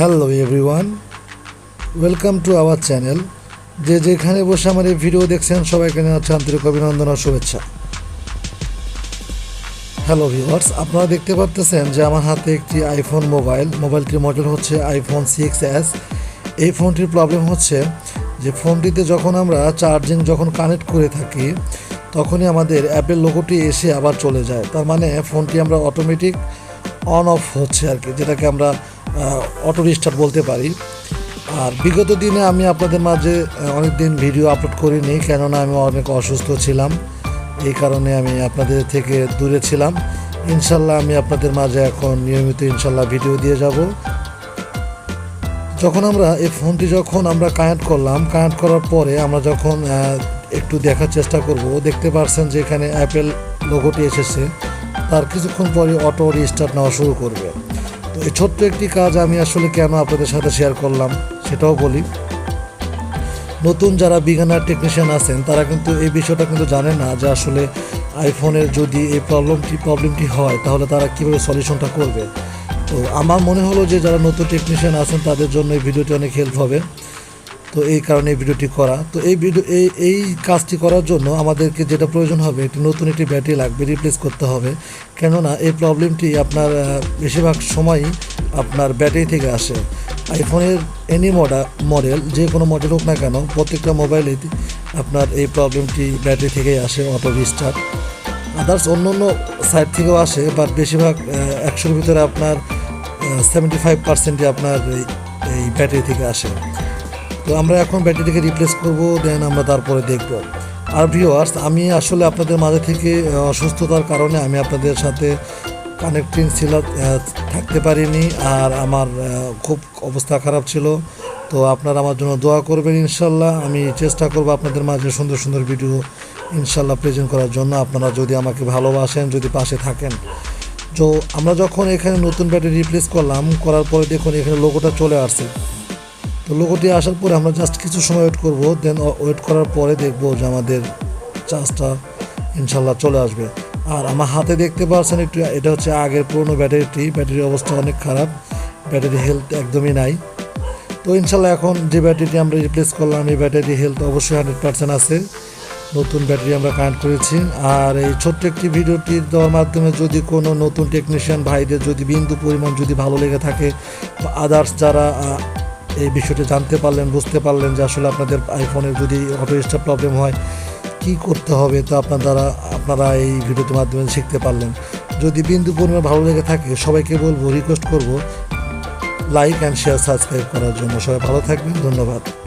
Hello everyone, welcome to our channel. যে যেখানে বসে আমার এই ভিডিও দেখছেন, সবাইকে জানাচ্ছি আন্তরিক অভিনন্দন ও শুভেচ্ছা। হ্যালো ভিউয়ার্স, আপনারা দেখতে পাচ্ছেন যে আমার হাতে একটি আইফোন মোবাইল মোবাইলটির মডেল হচ্ছে আইফোন সিক্স এস এই ফোনটির প্রবলেম হচ্ছে যে ফোনটিতে যখন আমরা চার্জিং যখন কানেক্ট করে থাকি, তখনই আমাদের অ্যাপের লোগোটি এসে আবার চলে যায়। তার মানে ফোনটি আমরা অটোমেটিক অন অফ হচ্ছে আর কি, যেটাকে আমরা অটো রিস্টার্ট বলতে পারি। আর বিগত দিনে আমি আপনাদের মাঝে অনেক দিন ভিডিও আপলোড করিনি, কেননা আমি অনেক অসুস্থ ছিলাম। এই কারণে আমি আপনাদের থেকে দূরে ছিলাম। ইনশাল্লাহ আমি আপনাদের মাঝে এখন নিয়মিত ইনশাল্লাহ ভিডিও দিয়ে যাব। যখন আমরা, এই ফোনটি যখন আমরা কানেক্ট করলাম, কানেক্ট করার পরে আমরা যখন একটু দেখার চেষ্টা করব, দেখতে পারছেন যে এখানে অ্যাপেল লোগোটি এসেছে। তার কিছুক্ষণ পরে অটো রিস্টার্ট নেওয়া শুরু করবে। তো এই ছোট্ট একটি কাজ আমি আসলে কেন আপনাদের সাথে শেয়ার করলাম, সেটাও বলি। নতুন যারা বিগানার টেকনিশিয়ান আছেন, তারা কিন্তু এই বিষয়টা কিন্তু জানে না যে আসলে আইফোনের যদি এই প্রবলেমটি প্রবলেমটি হয়, তাহলে তারা কীভাবে সলিউশনটা করবে। তো আমার মনে হলো যে যারা নতুন টেকনিশিয়ান আছেন, তাদের জন্য এই ভিডিওটি অনেক হেল্প হবে। তো এই কারণে ভিডিওটি করা। তো এই ভিডিও এই এই কাজটি করার জন্য আমাদেরকে যেটা প্রয়োজন হবে, একটি নতুন একটি ব্যাটারি লাগবে রিপ্লেস করতে হবে। কেননা এই প্রবলেমটি আপনার বেশিরভাগ সময়ই আপনার ব্যাটারি থেকে আসে। আইফোনের এনি মডা মডেল যে কোনো মডেল হোক না কেন, প্রত্যেকটা মোবাইলেই আপনার এই প্রবলেমটি ব্যাটারি থেকেই আসে অটো রিস্টার্ট আদার্স অন্য অন্য সাইড থেকেও আসে বাট বেশিরভাগ একশোর ভিতরে আপনার সেভেন্টি ফাইভ পার্সেন্টই আপনার এই ব্যাটারি থেকে আসে। তো আমরা এখন ব্যাটারিটিকে রিপ্লেস করব দেন আমরা তারপরে দেখব। আর ভিওয়ার্স আমি আসলে আপনাদের মাঝে থেকে অসুস্থতার কারণে আমি আপনাদের সাথে কানেক্টিং ছিল থাকতে পারিনি, আর আমার খুব অবস্থা খারাপ ছিল। তো আপনারা আমার জন্য দোয়া করবেন ইনশাল্লাহ। আমি চেষ্টা করব আপনাদের মাঝে সুন্দর সুন্দর ভিডিও ইনশাল্লাহ প্রেজেন্ট করার জন্য। আপনারা যদি আমাকে ভালোবাসেন, যদি পাশে থাকেন। তো আমরা যখন এখানে নতুন ব্যাটারি রিপ্লেস করলাম, করার পরে দেখুন এখানে লোগোটা চলে আসছে। তো লোগোটি আসার পরে আমরা জাস্ট কিছু সময় ওয়েট করব দেন ওয়েট করার পরে দেখব যে আমাদের চার্জটা ইনশাল্লাহ চলে আসবে। আর আমার হাতে দেখতে পাচ্ছেন একটু, এটা হচ্ছে আগের পুরনো ব্যাটারিটি ব্যাটারির অবস্থা অনেক খারাপ, ব্যাটারি হেলথ একদমই নাই। তো ইনশাল্লাহ এখন যে ব্যাটারিটি আমরা রিপ্লেস করলাম, এই ব্যাটারি হেলথ অবশ্যই হান্ড্রেড পার্সেন্ট আছে। নতুন ব্যাটারি আমরা কানেক্ট করেছি। আর এই ছোট্ট একটি ভিডিওটি দেওয়ার মাধ্যমে যদি কোনো নতুন টেকনিশিয়ান ভাইদের যদি বিন্দু পরিমাণ যদি ভালো লেগে থাকে বা আদার্স যারা এই বিষয়টি জানতে পারলেন, বুঝতে পারলেন যে আসলে আপনাদের আইফোনের যদি অটো স্টার প্রবলেম হয়, কি করতে হবে? তো আপনার দ্বারা, আপনারা এই ভিডিওটির মাধ্যমে শিখতে পারলেন। যদি বিন্দু পরিমাণ ভালো লেগে থাকে, সবাইকে বলব রিকোয়েস্ট করব লাইক অ্যান্ড শেয়ার সাবস্ক্রাইব করার জন্য। সবাই ভালো থাকবেন, ধন্যবাদ।